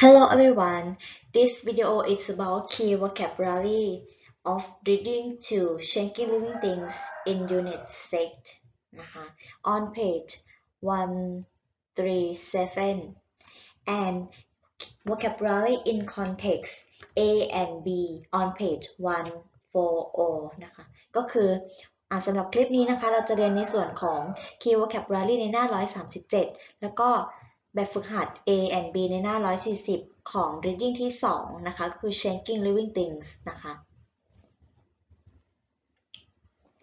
Hello everyone. This video is about key vocabulary of reading to changing living things in unit 6 นะคะ on page 137 and vocabulary in context A and B on page 140นะคะ ก็คืออ่าสำหรับคลิปนี้นะคะ เราจะเรียนในส่วนของ key vocabulary ในหน้า 137 แล้วก็ แบบฝึกหัด A and B ในหน้า 140 ของ reading ที่ 2 นะคะก็คือ changing living things นะคะ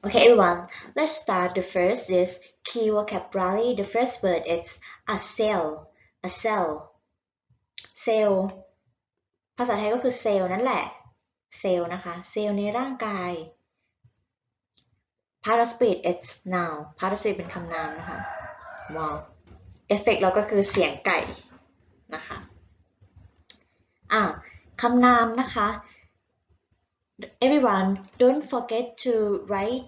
Okay, everyone, let's start. The first is key vocabulary. The first word is a cell. A cell. cell ภาษาไทยก็คือเซลล์นั่นแหละ เซลล์นะคะ เซลล์ในร่างกาย participate it's noun participate เป็นคำนามนะคะว้าว เอฟเฟกเราก็คือเสียงไก่นะคะอ่าคำนามนะคะ everyone don't forget to write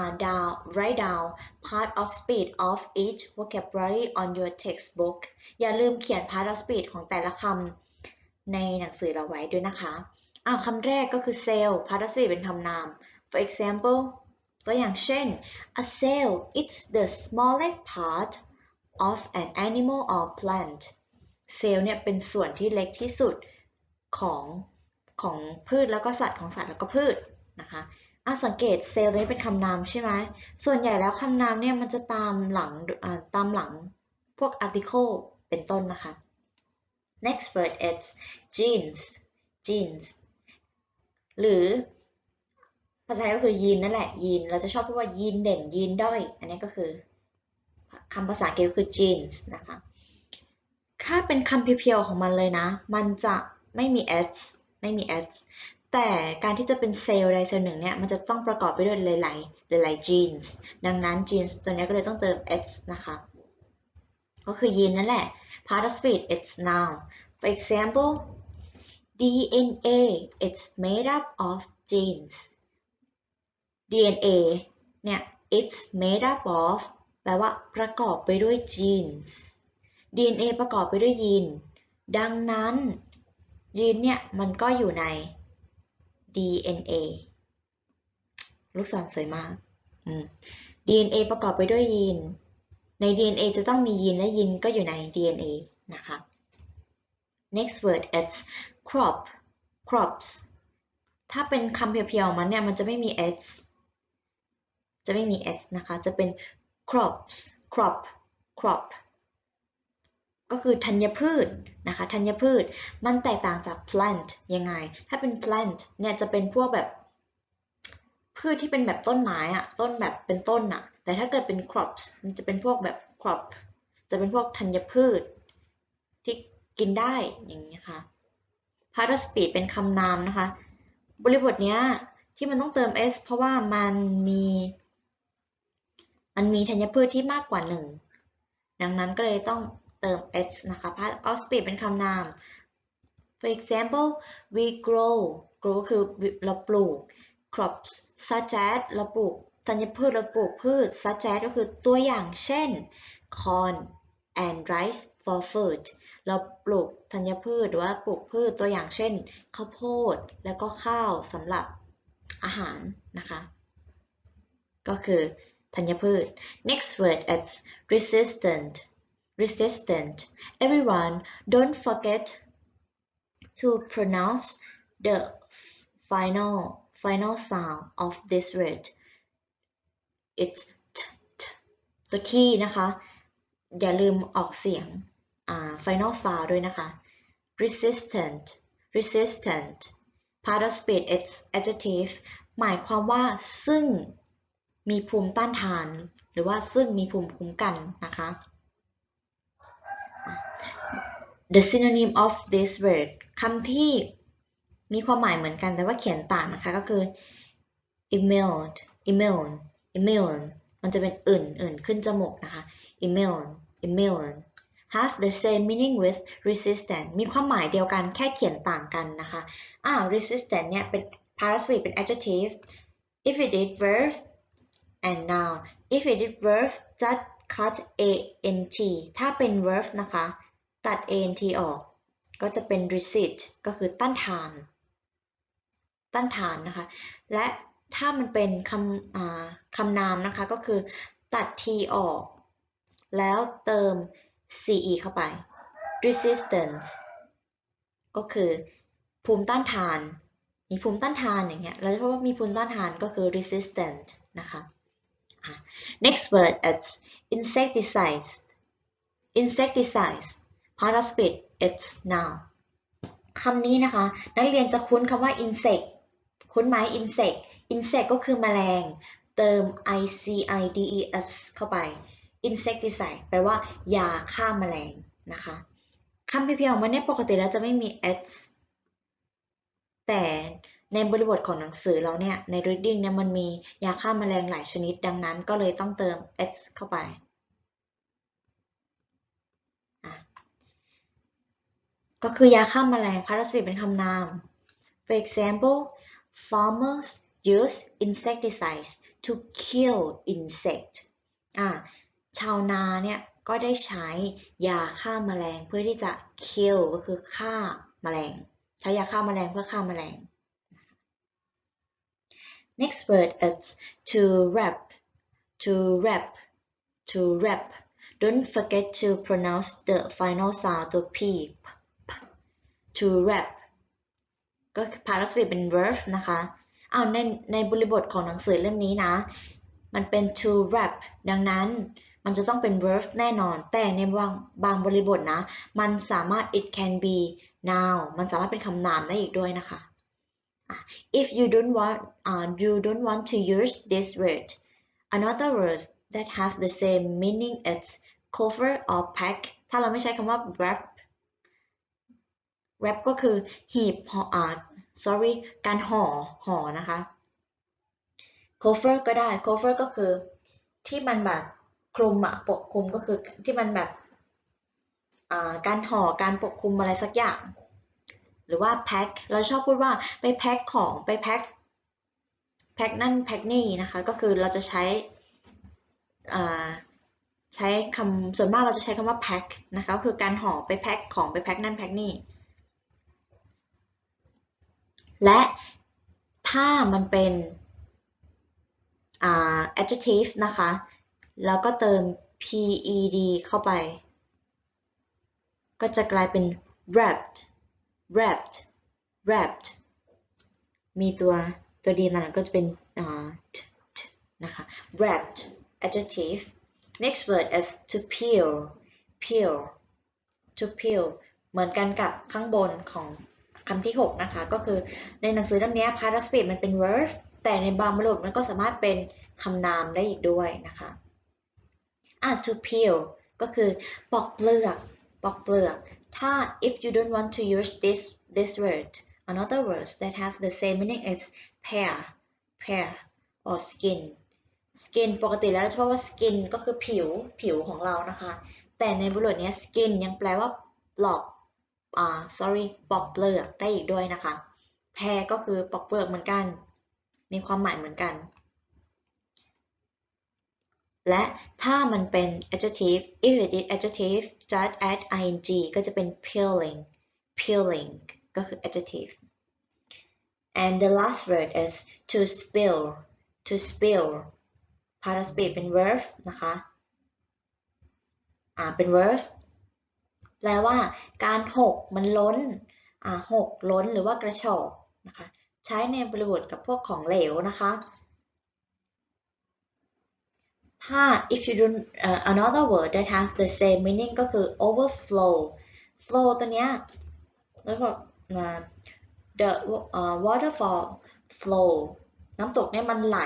uh, down write down part of speed of each vocabulary on your textbook อย่าลืมเขียน part of speed ของแต่ละคำในหนังสือเราไว้ด้วยนะคะอ้าวคำแรกก็คือ cell part of speed เป็นคำนาม for example ตัวอย่างเช่น a cell it's the smallest part of an animal or plant เซลล์เนี่ยเป็นส่วนที่เล็กที่สุดของของพืชแล้วก็สัตว์ของสัตว์แล้วก็พืชนะคะอะสังเกตเซลล์นี้เป็นคำนามใช่ไหมส่วนใหญ่แล้วคำนามเนี่ยมันจะตามหลังตามหลังพวก article เป็นต้นนะคะ next word is genes genes หรือภาษาไทยก็คือยีนนั่นแหละยีน เราจะชอบพูดว่ายีนเด่นยีนด้อย อันนี้ก็คือ คำภาษาอังกฤษคือ genes นะคะ ถ้าเป็นคำเพียวๆของมันเลยนะ มันจะไม่มี s ไม่มี s แต่การที่จะเป็นเซลล์ใดเซลล์หนึ่งเนี่ย มันจะต้องประกอบไปด้วยหลายๆ หลายๆ genes ดังนั้น genes ตัวนี้ก็เลยต้องเติม s นะคะ ก็คือยีนนั่นแหละ part of speech it's noun for example DNA it's made up of genes DNA เนี่ย it's made up of แปลว่า ประกอบไปด้วย genes DNA ประกอบไปด้วยยีน ดังนั้นยีนเนี่ยมันก็อยู่ใน DNA ลูกศรสวยมาก DNA ประกอบไปด้วยยีน ใน DNA จะต้องมียีนและยีนก็อยู่ใน DNA นะคะ next word is crop crops ถ้าเป็นคำเพียวๆมันเนี่ยมันจะไม่มี s จะไม่มี s นะคะ จะเป็น crops crop crop ก็คือธัญพืชนะคะธัญพืชมันแตกต่างจาก plant ยังไง ถ้าเป็น plant เนี่ยจะเป็นพวกแบบพืชที่เป็นแบบต้นไม้อะต้นแบบเป็นต้นอะแต่ถ้าเกิดเป็น crops มันจะเป็นพวกแบบ crop จะเป็นพวกธัญพืช ที่กินได้อย่างนี้ค่ะ part of speech เป็นคำนามนะคะ บริบทเนี้ยที่มันต้องเติม s เพราะว่ามันมี มันมีธัญพืชที่มากกว่าหนึ่งดังนั้นก็เลยต้องเติม s นะคะ part of speech เป็นคำนาม for example we grow grow คือเราปลูก crops such as เราปลูกธัญพืชเราปลูกพืช such as ก็คือตัวอย่างเช่น corn and rice for food เราปลูกธัญพืชหรือว่าปลูกพืชตัวอย่างเช่นข้าวโพดแล้วก็ข้าวสำหรับอาหารนะคะ ก็คือ ธัญพืช next word is resistant resistant everyone don't forget to pronounce the final final sound of this word it's t t ตัวที่นะคะ อย่าลืมออกเสียง final sound ด้วยนะคะ resistant resistant part of speech it's adjective หมายความว่าซึ่ง มีภูมิต้านทาน หรือว่าซึ่งมีภูมิคุ้มกันนะคะ the synonym of this word คำที่มีความหมายเหมือนกันแต่ว่าเขียนต่างนะคะก็คือ immune immune immune มันจะเป็นอื่นอื่นขึ้นจมูกนะคะ immune immune have the same meaning with resistant มีความหมายเดียวกันแค่เขียนต่างกันนะคะอ้าว resistant เนี่ยเป็น participate เป็น adjective if it is verb and noun if it is verb just cut a n t ถ้าเป็น verb นะคะ ตัด a n t ออก ก็จะเป็น resist ก็คือต้านทาน ต้านทานนะคะ และถ้ามันเป็นคำคำนามนะคะ ก็คือตัด t ออก แล้วเติม ce เข้าไป resistance ก็คือภูมิต้านทาน มีภูมิต้านทานอย่างเงี้ย เราจะพบว่ามีภูมิต้านทานก็คือ resistant นะคะ next word is insecticides insecticides part of speech it's noun คำนี้นะคะ นักเรียนจะคุ้นคำว่า insect คุ้นไหม insect insect ก็คือแมลง เติม i c i d e s เข้าไป insecticide แปลว่ายาฆ่าแมลงนะคะคำเพียงๆออกมาเนี่ยปกติแล้วจะไม่มี s แต่ ในบริบทของหนังสือเราเนี่ย ใน reading เนี่ยมันมียาฆ่าแมลงหลายชนิด ดังนั้นก็เลยต้องเติม s เข้าไป ก็คือยาฆ่าแมลง parasite เป็นคำนาม for example farmers use insecticides to kill insect อะชาวนาเนี่ยก็ได้ใช้ยาฆ่าแมลงเพื่อที่จะ kill ก็คือฆ่าแมลง ใช้ยาฆ่าแมลงเพื่อฆ่าแมลง next word is to wrap to wrap to wrap don't forget to pronounce the final sound ตัว p to wrap ก็คือ participate เป็น verb นะคะ เอาในในบริบทของหนังสือเล่มนี้นะ มันเป็น to wrap ดังนั้นมันจะต้องเป็น verb แน่นอน แต่ในบางบางบริบทนะ มันสามารถ it can be noun มันสามารถเป็นคำนามได้อีกด้วยนะคะ if you don't want uh, you don't want to use this word another word that have the same meaning is cover or pack ถ้าเราไม่ใช้คำว่า wrap wrap ก็คือหีบห่อ sorry การห่อห่อนะคะ cover ก็ได้ cover ก็คือที่มันแบบคลุมอะปกคลุมก็คือที่มันแบบอ่าการห่อการปกคลุมอะไรสักอย่าง รือว่าแพ็คเราชอบพูดว่าไปแพ็คของไปแพ็คแพ็คนั่นแพ็คนี่นะคะ ก็คือเราจะใช้ใช้คำส่วนมากเราจะใช้คำว่าแพ็คนะคะก็คือการห่อไปแพ็คของไปแพ็คนั่นแพ็คนี่และถ้ามันเป็น adjective นะคะ แล้วก็เติม ped เข้าไป ก็จะกลายเป็น wrapped wrapped wrapped มีตัวตัวดีนั้นก็จะเป็นอ t t นะคะ wrapped adjective next word is to peel peel to peel เหมือนกันกับข้างบนของคำที่ 6 นะคะ ก็คือในหนังสือเล่มนี้ part of speech มันเป็น verb แต่ในบางบริบทมันก็สามารถเป็นคำนามได้อีกด้วยนะคะอะ to peel ก็คือปอกเปลือก ปอกเปลือก ถ้า if you don't want to use this this word another words that have the same meaning is pear pear or skin skin ปกติแล้วเราจะพูดว่า skin ก็คือผิวผิวของเรานะคะ แต่ในบริบทนี้ skin ยังแปลว่าปลอกอ่า sorry ปลอกเปลือกได้อีกด้วยนะคะ pear ก็คือปลอกเปลือกเหมือนกัน มีความหมายเหมือนกัน และถ้ามันเป็น adjective if it is adjective just add ing ก็จะเป็น peeling peeling ก็คือ adjective and the last word is to spill to spill part of speed เป็น verb นะคะ อ่า เป็น verb แปลว่าการหกมันล้น อ่าหกล้นหรือว่ากระชอกนะคะ ใช้ในบริบทกับพวกของเหลวนะคะ ถ้า if you don't uh, another word that has the same meaning ก็คือ overflow flow ตัวเนี้ยแล้วก็ the uh, waterfall flow น้ำตกเนี่ยมันไหล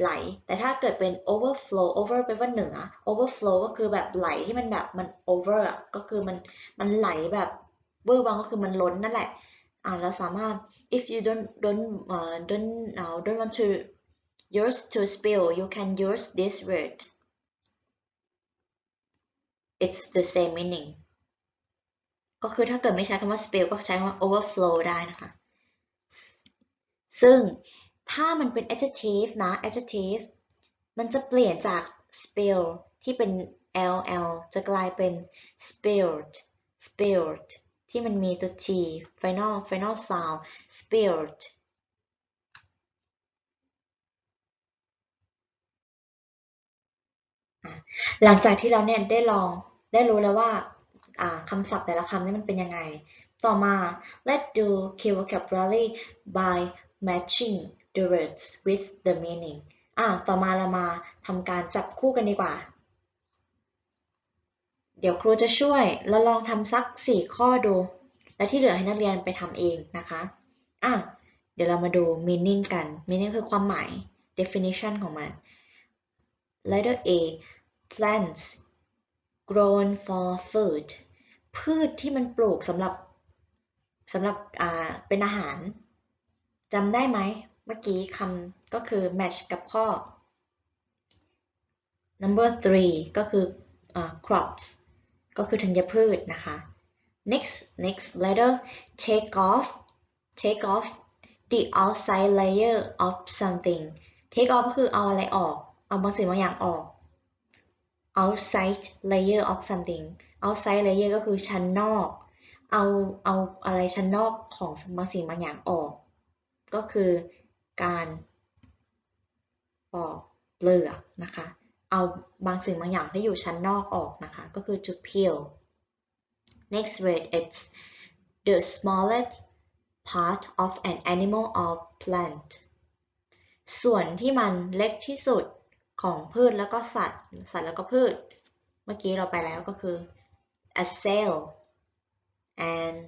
ไหล แต่ถ้าเกิดเป็น overflow over แปลว่าเหนือ overflow ก็คือแบบไหลที่มันแบบมัน over ก็คือมันมันไหลแบบเวอร์วังก็คือมันล้นนั่นแหละ อ่าเราสามารถ if you don't don't uh, don't uh, don't want to use to spill you can use this word it's the same meaning ก็คือถ้าเกิดไม่ใช้คำว่า spill ก็ใช้คำว่า overflow ได้นะคะ ซึ่งถ้ามันเป็น adjective นะ adjective มันจะเปลี่ยนจาก spill ที่เป็น ll จะกลายเป็น spilled spilled ที่ที่มันมีตัว t final final sound spilled อะ หลังจากที่เราเนี่ยได้ลองได้รู้แล้วว่าคำศัพท์แต่ละคำนี่มันเป็นยังไง ต่อมา let's do key vocabulary by matching the words with the meaning อะต่อมาเรามาทำการจับคู่กันดีกว่า เดี๋ยวครูจะช่วยเราลองทำสัก 4 ข้อดู แล้วที่เหลือให้นักเรียนไปทำเองนะคะอะเดี๋ยวเรามาดู meaning กัน meaning คือความหมาย definition ของมัน letter A plants grown for food พืชที่มันปลูกสำหรับสำหรับเป็นอาหารจำได้ไหม เมื่อกี้คำก็คือ match กับข้อ number three ก็คืออ crops ก็คือธัญพืชนะคะ next next letter take off take off the outside layer of something take off ก็คือเอาอะไรออก เอาบางสิ่งบางอย่างออก outside layer of something outside layer ก็คือชั้นนอก เอาเอาอะไรชั้นนอกของบางสิ่งบางอย่างออก ก็คือการปอกเปลือกนะคะ เอาบางสิ่งบางอย่างที่อยู่ชั้นนอกออกนะคะ ก็คือ to peel next word it's the smallest part of an animal or plant ส่วนที่มันเล็กที่สุด ของพืชแล้วก็สัตว์ สัตว์แล้วก็พืช เมื่อกี้เราไปแล้วก็คือ a cell and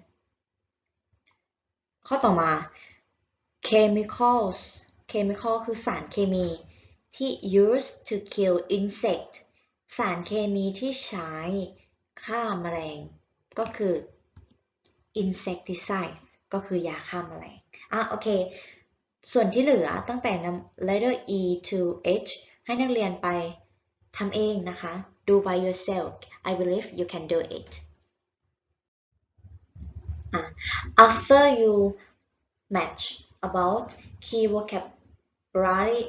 ข้อต่อมา chemicals chemical คือสารเคมีที่ used to kill insect สารเคมีที่ใช้ฆ่าแมลงก็คือ insecticide ก็คือยาฆ่าแมลงอะโอเค ส่วนที่เหลือตั้งแต่ letter E to H ให้นักเรียนไปทำเองนะคะ do by yourself I believe you can do it uh, after you match about key vocabulary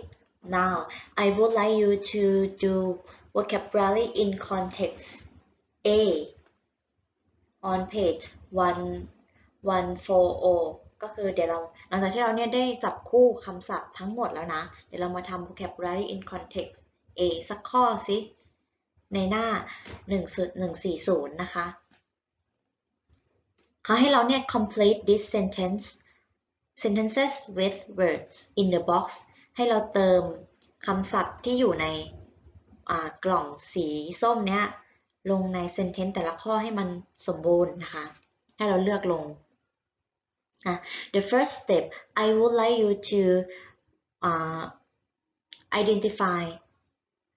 now I would like you to do vocabulary in context A on page 1 140 ก็คือเดี๋ยวเราหลังจากที่เราเนี่ยได้จับคู่คำศัพท์ทั้งหมดแล้วนะ เดี๋ยวเรามาทำ vocabulary in context A สักข้อสิ ในหน้า 1.140 นะคะเขาให้เราเนี่ย complete this sentence sentences with words in the box ให้เราเติมคำศัพท์ที่อยู่ในกล่องสีส้มเนี้ยลงใน sentence แต่ละข้อให้มันสมบูรณ์นะคะ ให้เราเลือกลง the first step, I would like you to uh, identify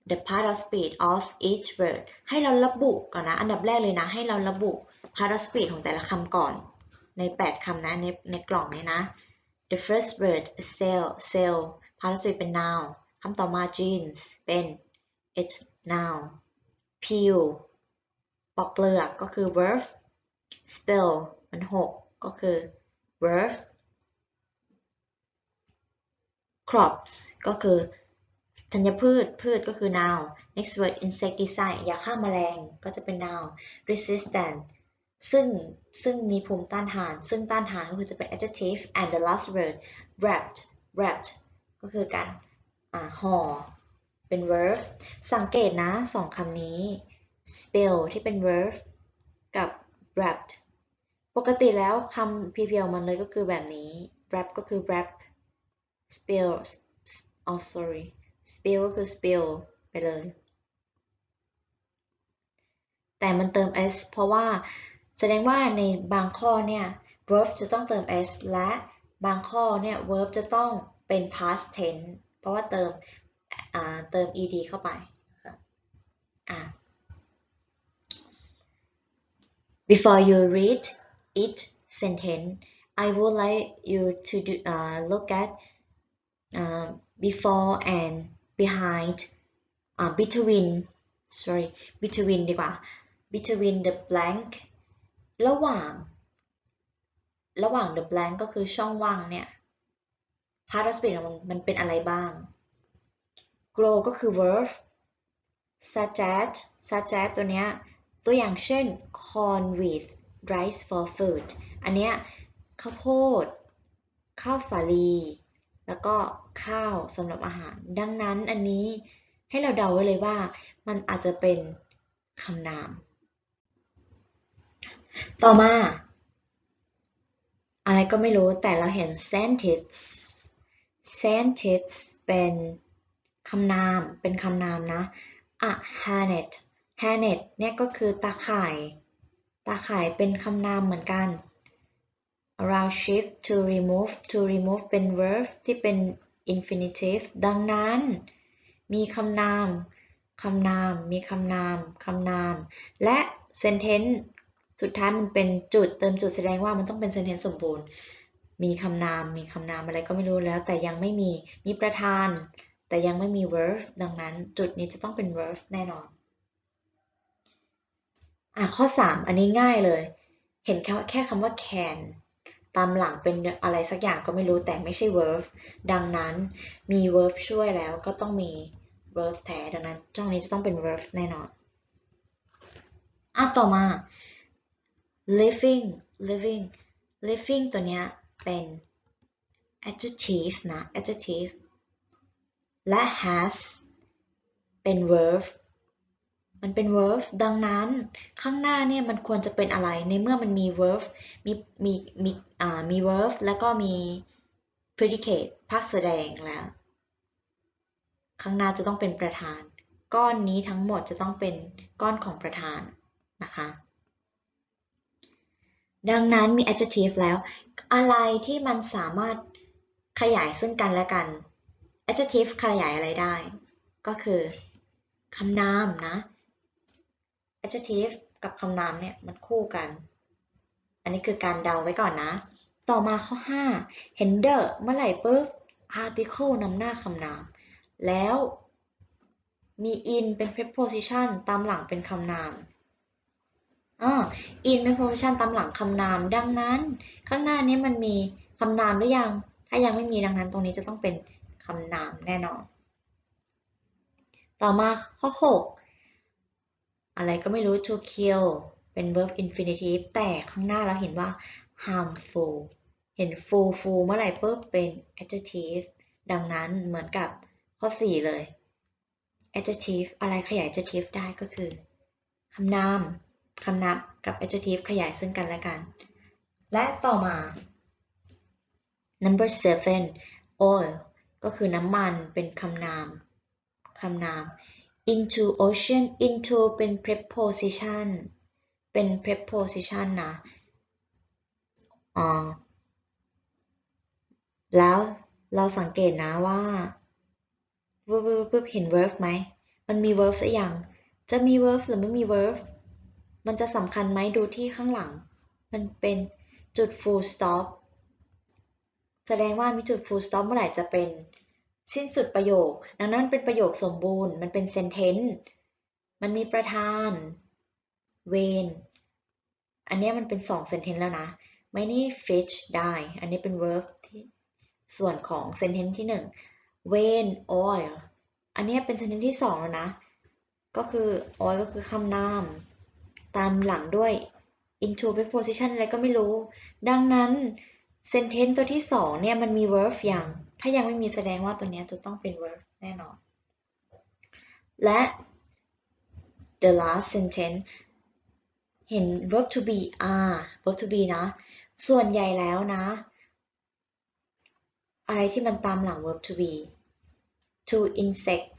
the part of speech of each word ให้เราระบุก่อนนะ อันดับแรกเลยนะ ให้เราระบุ part of speech ของแต่ละคำก่อน ใน 8คำนะในในกล่องนี้นะ the first word cell cell part of speech เป็น noun คำต่อมา jeans เป็น it's noun peel ปอกเปลือกก็คือ verb spill มันหกก็คือ verb crops ก็คือธัญพืช พืชก็คือ noun next word insecticide ยาฆ่าแมลงก็จะเป็น noun resistant ซึ่งซึ่งมีภูมิต้านทาน ซึ่งต้านทานก็คือจะเป็น adjective and the last word wrapped wrapped ก็คือการห่อเป็น verb สังเกตนะสองคำนี้ spill ที่เป็น verb กับ wrapped ปกติแล้วคำ pp ออกมาเลยก็คือแบบนี้ wrap ก็คือ wrap spill oh sorry spill ก็คือ spill ไปเลย แต่มันเติม s เพราะว่าแสดงว่าในบางข้อเนี่ย verb จะต้องเติม s และบางข้อเนี่ย verb จะต้องเป็น past tense เพราะว่าเติมเติม ed เข้าไปอะ before you read each sentence I would like you to do, uh, look at uh, before and behind uh, between sorry between ดีกว่า between the blank ระหว่าง ระหว่าง the blank ก็คือช่องว่างเนี่ย part of speech มันมันเป็นอะไรบ้าง grow ก็คือ verb such as such as ตัวเนี้ย ตัวอย่างเช่น corn with rice for food อันเนี้ยข้าวโพด ข้าวสาลี แล้วก็ข้าวสำหรับอาหาร ดังนั้นอันนี้ให้เราเดาไว้เลยว่า มันอาจจะเป็นคำนาม ต่อมา อะไรก็ไม่รู้แต่เราเห็น sentence sentence เป็นคำนาม เป็นคำนามนะ a hanet hanet เนี่ยก็คือตาข่าย ตาข่ายเป็นคำนามเหมือนกัน around shift to remove to remove เป็น verb ที่เป็น infinitive ดังนั้น มีคำนามคำนาม มีคำนาม คำนาม และ sentence สุดท้ายมันเป็นจุดเติมจุดแสดงว่ามันต้องเป็น sentence สมบูรณ์ มีคำนาม มีคำนามอะไรก็ไม่รู้แล้ว แต่ยังไม่มี มีประธาน แต่ยังไม่มี verb ดังนั้นจุดนี้จะต้องเป็น verb แน่นอน อะข้อ 3 อันนี้ง่ายเลย เห็นแค่แค่คำว่า can ตามหลังเป็นอะไรสักอย่างก็ไม่รู้แต่ไม่ใช่ verb ดังนั้นมี verb ช่วยแล้วก็ต้องมี verb แท้ดังนั้นช่องนี้จะต้องเป็น verb แน่นอนอะต่อมา living living living ตัวเนี้ยเป็น adjective นะ adjective และ has เป็น verb มันเป็น verb ดังนั้นข้างหน้าเนี่ยมันควรจะเป็นอะไร ในเมื่อมันมี verb มีมีมีอ่ามี verb แล้วก็มี predicate ภาคแสดงแล้ว ข้างหน้าจะต้องเป็นประธาน ก้อนนี้ทั้งหมดจะต้องเป็นก้อนของประธานนะคะดังนั้นมี adjective แล้ว อะไรที่มันสามารถขยายซึ่งกันและกัน adjective ขยายอะไรได้ ก็คือคำนามนะ adjective กับคำนามเนี่ยมันคู่กัน อันนี้คือการเดาไว้ก่อนนะ ต่อมาข้อ 5 เห็น the เมื่อไหร่ปุ๊บ article นำหน้าคำนาม แล้วมี in เป็น preposition ตามหลังเป็นคำนามอ่า in เป็น preposition ตามหลังคำนาม ดังนั้น ข้างหน้านี้มันมีคำนามหรือยัง ถ้ายังไม่มีดังนั้นตรงนี้จะต้องเป็นคำนามแน่นอน ต่อมาข้อ 6 อะไรก็ไม่รู้ to kill เป็น verb infinitive แต่ข้างหน้าเราเห็นว่า harmful เห็น full full เมื่อไหร่ปุ๊บเป็น adjective ดังนั้นเหมือนกับข้อ 4 เลย adjective อะไรขยาย adjective ได้ก็คือคำนามคำนามกับ adjective ขยายซึ่งกันและกัน และต่อมา number seven oil ก็คือน้ำมันเป็นคำนามคำนาม into ocean into เป็น preposition เป็น preposition นะอ๋อแล้วเราสังเกตนะว่าปึ๊บปึ๊บปึ๊บเห็น verb ไหม มันมี verb หรือยัง จะมี verb หรือไม่มี verb มันจะสำคัญไหมดูที่ข้างหลัง มันเป็นจุด full stop แสดงว่ามีจุด full stop เมื่อไหร่จะเป็น สิ้นสุดประโยค ดังนั้นเป็นประโยคสมบูรณ์ มันเป็น sentence มันมีประธาน wen อันนี้มันเป็นสอง sentence แล้วนะไม่นี่ fish ได้อันนี้เป็น verb ที่ส่วนของ sentence ที่หนึ่ง when oil อันนี้เป็น sentence ที่สองแล้วนะ ก็คือ oil ก็คือคำนาม ตามหลังด้วย into preposition อะไรก็ไม่รู้ ดังนั้น sentence ตัวที่สองเนี่ยมันมี verb ยัง ถ้ายังไม่มีแสดงว่าตัวนี้จะต้องเป็น verb แน่นอน และ the last sentence เห็น verb to be are verb to be นะ ส่วนใหญ่แล้วนะ อะไรที่มันตามหลัง verb to be to insect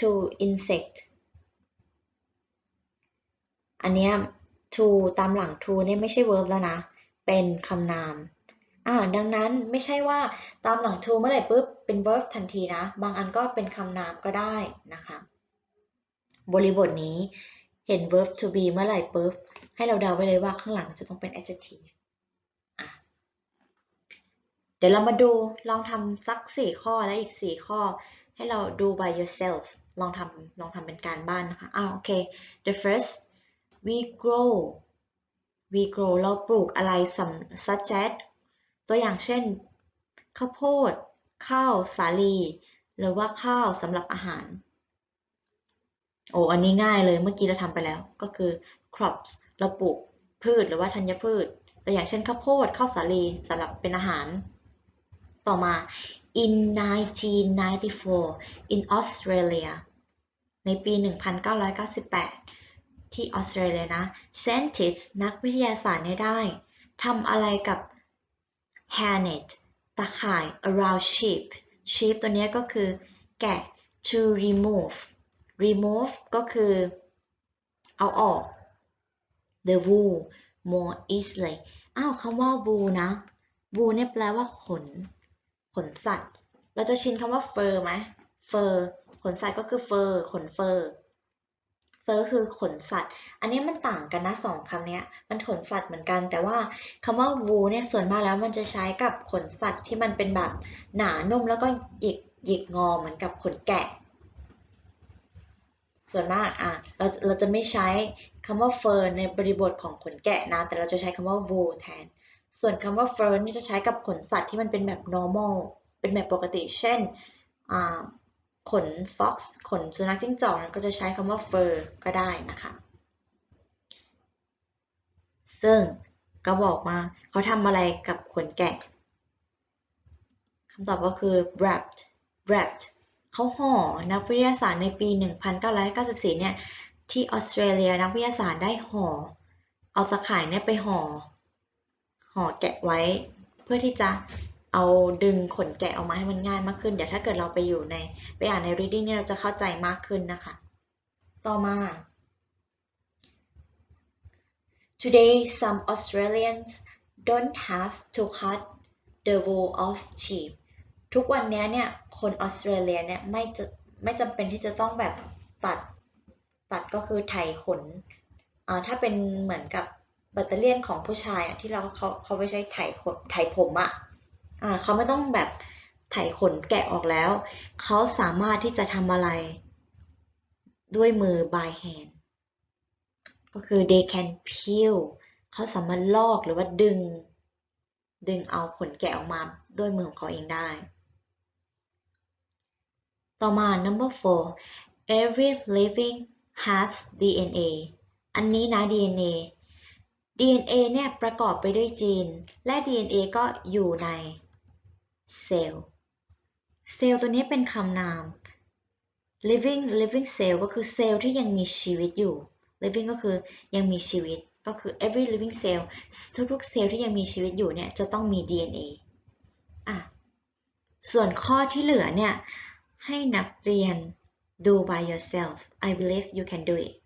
to insect อันเนี้ย to ตามหลัง to เนี่ยไม่ใช่ verb แล้วนะ เป็นคำนาม อ่าดังนั้นไม่ใช่ว่าตามหลัง to เมื่อไหร่ปุ๊บเป็น verb ทันทีนะ บางอันก็เป็นคำนามก็ได้นะคะ บริบทนี้เห็น verb to be เมื่อไหร่ปุ๊บให้เราเดาไปเลยว่าข้างหลังจะต้องเป็น adjective เดี๋ยวเรามาดูลองทำสัก 4 ข้อและอีก 4 ข้อ ให้เราดู by yourself ลองทำลองทำเป็นการบ้านนะคะอ่าโอเค the first we grow we grow เราปลูกอะไร such as ตัวอย่างเช่น ข้าวโพด ข้าวสาลี หรือว่าข้าวสำหรับอาหาร โอ้ อันนี้ง่ายเลยเมื่อกี้เราทำไปแล้ว ก็คือ crops เราปลูกพืชหรือว่าธัญพืช ตัวอย่างเช่นข้าวโพด ข้าวสาลีสำหรับเป็นอาหาร ต่อมา in 1994 in Australia ในปี 1998 ที่ออสเตรเลียนะ scientists นักวิทยาศาสตร์ได้ทำอะไรกับ hairnet ตาข่าย around sheep sheep ตัวนี้ก็คือแกะ to remove remove ก็คือ เอาออก the wool more easily อ้าวคำว่า wool นะ wool เนี่ยแปลว่าขน ขนสัตว์ เราจะชินคำว่า fur ไหม fur ขนสัตว์ก็คือ fur ขน fur fur คือขนสัตว์ อันนี้มันต่างกันนะสองคำนี้มันขนสัตว์เหมือนกัน แต่ว่าคำว่า wool เนี่ยส่วนมากแล้วมันจะใช้กับขนสัตว์ที่มันเป็นแบบหนานุ่มแล้วก็หยิกหยิกงอเหมือนกับขนแกะ ส่วนมากอะเราเราจะไม่ใช้คำว่า fur ในบริบทของขนแกะนะแต่เราจะใช้คำว่า wool แทน ส่วนคำว่า fur นี่จะใช้กับขนสัตว์ที่มันเป็นแบบ normal เป็นแบบปกติ เช่นอ่า ขน fox ขนสุนัขจิ้งจอกก็จะใช้คำว่า fur ก็ได้นะคะ ซึ่งก็บอกมาเขาทำอะไรกับขนแกะคำตอบก็คือ wrapped wrapped เขาห่อนักวิทยาศาสตร์ในปี 1994 เนี่ย ที่ออสเตรเลียนักวิทยาศาสตร์ได้ห่อ เอาตะข่ายเนี่ยไปห่อห่อแกะไว้เพื่อที่จะ เอาดึงขนแกะออกมาให้มันง่ายมากขึ้น เดี๋ยวถ้าเกิดเราไปอยู่ในไปอ่านใน reading นี่เราจะเข้าใจมากขึ้นนะคะ ต่อมา Today some Australians don't have to cut the wool off sheep ทุกวันนี้เนี่ยคนออสเตรเลียเนี่ยไม่จะไม่จำเป็นที่จะต้องแบบตัดตัดก็คือไถขนอ่าถ้าเป็นเหมือนกับแบตเตอรี่ยนของผู้ชายที่เราเขาเขาไปใช้ไถขนไถผมอะอ่า เขาไม่ต้องแบบไถขนแกะออกแล้ว เขาสามารถที่จะทำอะไร ด้วยมือ by hand ก็คือ they can peel เขาสามารถลอกหรือว่าดึง ดึงเอาขนแกะออกมาด้วยมือของเขาเองได้ ต่อมา number four every living has DNA อันนี้นะ DNA DNA เนี่ยประกอบไปด้วยจีน และ DNA ก็อยู่ใน เซลล์เซลล์ตัวนี้เป็นคำนาม living living cell ก็คือเซลล์ที่ยังมีชีวิตอยู่ living ก็คือยังมีชีวิต ก็คือ every living cell ทุกๆเซลล์ที่ยังมีชีวิตอยู่เนี่ยจะต้องมี DNA อะ ส่วนข้อที่เหลือเนี่ย ให้นักเรียน do by yourself I believe you can do it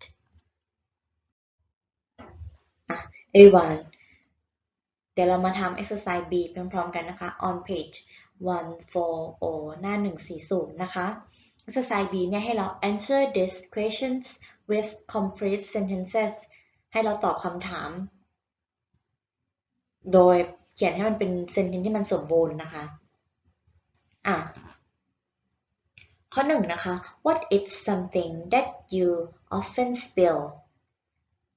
อะ everyone เดี๋ยวเรามาทำ exercise B พร้อมๆกันนะคะ on page 140หน้า 140 นะคะ exercise B เนี่ยให้เรา answer these questions with complete sentences ให้เราตอบคำถาม โดยเขียนให้มันเป็น sentence ที่มันสมบูรณ์นะคะ อะ ข้อหนึ่งนะคะ What is something that you often spill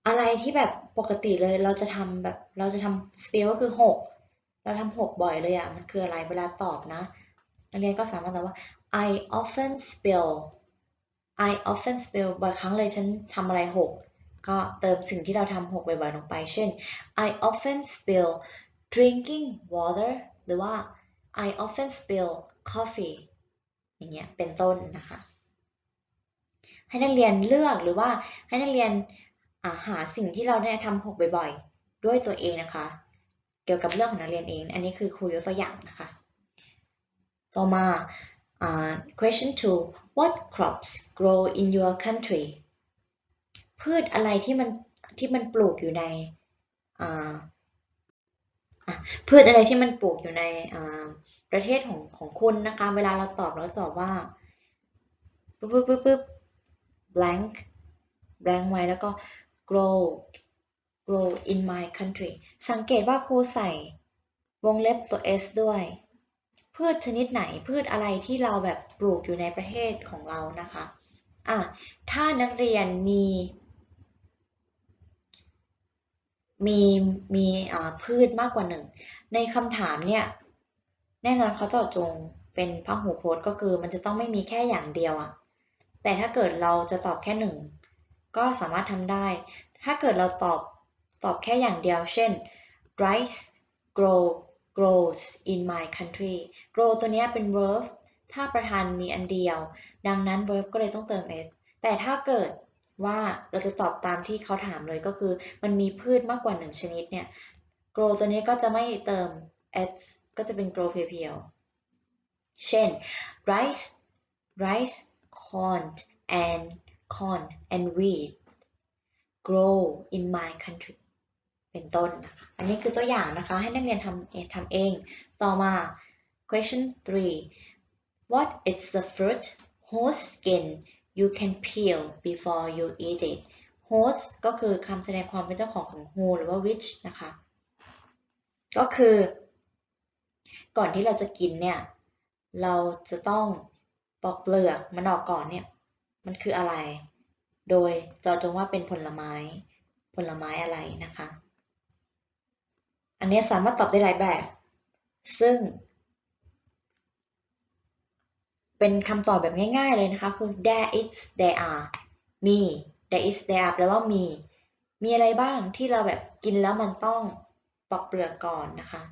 อะไรที่แบบปกติเลยเราจะทำแบบเราจะทำ spill ก็คือหกเราทำหกบ่อยเลยอะมันคืออะไรเวลาตอบนะนักเรียนก็สามารถตอบว่า I often spill I often spill บ่อยครั้งเลยฉันทำอะไรหกก็เติมสิ่งที่เราทำหกบ่อยๆลงไป เช่น I often spill drinking water หรือว่า I often spill coffee อย่างเงี้ยเป็นต้นนะคะ ให้นักเรียนเลือกหรือว่าให้นักเรียน หาสิ่งที่เราได้ทำหกบ่อยๆ ด้วยตัวเองนะคะ เกี่ยวกับเรื่องของนักเรียนเอง อันนี้คือครูยกตัวอย่างนะคะ ต่อมา question two what crops grow in your country พืชอะไรที่มันที่มันปลูกอยู่ในพืชอะไรที่มันปลูกอยู่ในประเทศของของคุณนะคะ เวลาเราตอบเราตอบว่าปึ๊บปึ๊บปึ๊บปึ๊บ blank blank ไว้แล้วก็ grow grow in my country สังเกตว่าครูใส่วงเล็บตัว s ด้วย พืชชนิดไหนพืชอะไรที่เราแบบปลูกอยู่ในประเทศของเรานะคะอะถ้านักเรียนมี มีมีพืชมากกว่าหนึ่ง ในคำถามเนี่ย แน่นอนเขาเจาะจงเป็นพหูพจน์ก็คือมันจะต้องไม่มีแค่อย่างเดียวอะแต่ถ้าเกิดเราจะตอบแค่หนึ่ง ก็สามารถทำได้ ถ้าเกิดเราตอบตอบแค่อย่างเดียว เช่น rice grow grows in my country grow ตัวเนี้ยเป็น verb ถ้าประธานมีอันเดียว ดังนั้น verb ก็เลยต้องเติม s แต่ถ้าเกิดว่าเราจะตอบตามที่เขาถามเลยก็คือ มันมีพืชมากกว่าหนึ่งชนิดเนี่ย grow ตัวนี้ก็จะไม่เติม s ก็จะเป็น grow เพียวๆ เช่น rice rice corn and corn and wheat grow in my country เป็นต้นนะคะ อันนี้คือตัวอย่างนะคะ ให้นักเรียนทำเองทำเอง ต่อมา question 3 what is the fruit whose skin you can peel before you eat it whose ก็คือคำแสดงความเป็นเจ้าของของ who หรือว่า which นะคะ ก็คือ ก่อนที่เราจะกินเนี่ย เราจะต้องปอกเปลือกมันออกก่อนเนี่ย มันคืออะไร โดยจอจงว่าเป็นผลไม้ ผลไม้อะไรนะคะ อันนี้สามารถตอบได้หลายแบบ ซึ่ง เป็นคำตอบแบบง่าย ๆเลยนะคะ คือ there is there are มี there is there are แปลว่ามี มีอะไรบ้างที่เราแบบกินแล้วมันต้องปอกเปลือกก่อนนะคะ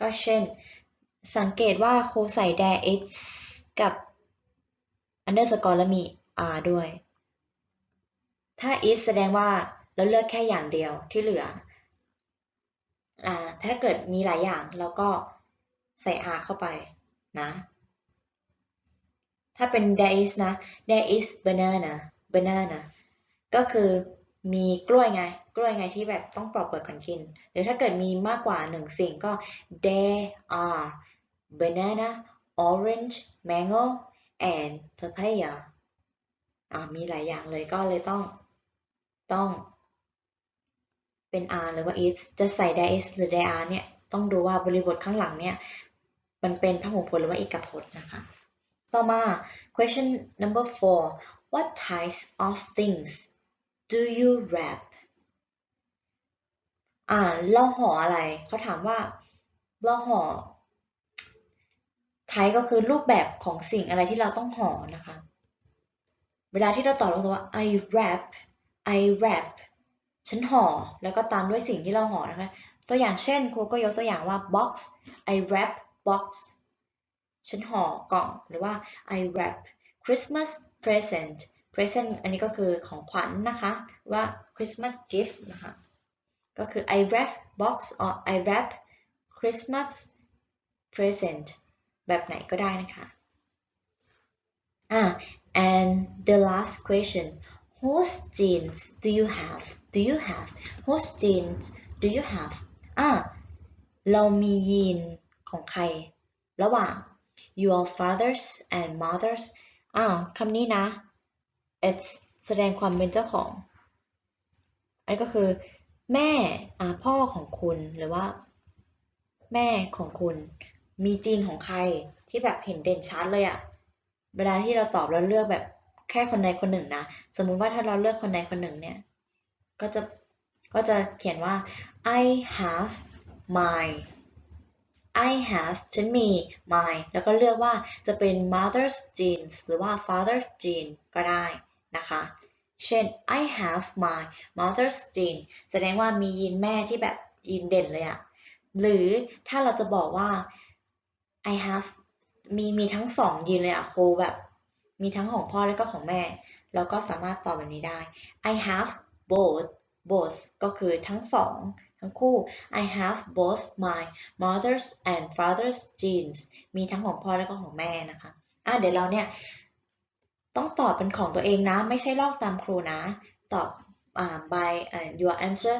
ก็เช่น สังเกตว่าครูใส่ there is กับ underscore แล้วมี R ด้วย ถ้า is แสดงว่าเราเลือกแค่อย่างเดียวที่เหลืออ่าถ้าเกิดมีหลายอย่างเราก็ใส่ R เข้าไปนะ ถ้าเป็น there is นะ there is banana banana ก็คือมีกล้วยไง กล้วยไงที่แบบต้องปลอกเปลือกก่อนกิน หรือถ้าเกิดมีมากกว่าหนึ่งสิ่งก็ there are banana orange mango and papaya อ่ามีหลายอย่างเลยก็เลยต้องต้องเป็น are หรือว่า is จะใส่ there is หรือ there are เนี่ยต้องดูว่าบริบทข้างหลังเนี่ยมันเป็นพหูพจน์หรือว่าเอกพจน์นะคะ ต่อมา question number four what types of things do you wrap อ่าเราห่ออะไร เขาถามว่าเราห่อ ไทยก็คือรูปแบบของสิ่งอะไรที่เราต้องห่อนะคะ เวลาที่เราตอบเราตอบว่า I wrap I wrap ฉันห่อ แล้วก็ตามด้วยสิ่งที่เราห่อนะคะ ตัวอย่างเช่นครูก็ยกตัวอย่างว่า box I wrap box ฉันห่อกล่อง หรือว่า I wrap Christmas present present อันนี้ก็คือของขวัญนนะคะว่า Christmas gift นะคะ ก็คือ I wrap box or I wrap Christmas present แบบไหนก็ได้นะคะ อ่า and the last question whose genes do you have do you have whose genes do you have อ่าเรามียีนของใคร ระหว่าง your fathers and mothers อ้าคำนี้นะ it's แสดงความเป็นเจ้าของ อันก็คือ แม่อ่าพ่อของคุณหรือว่า แม่ของคุณ มีจีนของใครที่แบบเห็นเด่นชัดเลยอะเวลาที่เราตอบเราเลือกแบบแค่คนใดคนหนึ่งนะ สมมุติว่าถ้าเราเลือกคนใดคนหนึ่งเนี่ย ก็จะก็จะเขียนว่า I have my I have ฉันมี my แล้วก็เลือกว่าจะเป็น mother's genes หรือว่า father's gene ก็ได้นะคะ เช่น I have my mother's gene แสดงว่ามียีนแม่ที่แบบยีนเด่นเลยอะหรือถ้าเราจะบอกว่า I have มีมีทั้งสองยีนเลยอะครูแบบ มีทั้งของพ่อและก็ของแม่เราก็สามารถตอบแบบนี้ได้ I have both both ก็คือทั้งสองทั้งคู่ I have both my mother's and father's genes มีทั้งของพ่อและก็ของแม่นะคะอะเดี๋ยวเราเนี่ยต้องตอบเป็นของตัวเองนะ ไม่ใช่ลอกตามครูนะ ตอบอ่า by uh, your answer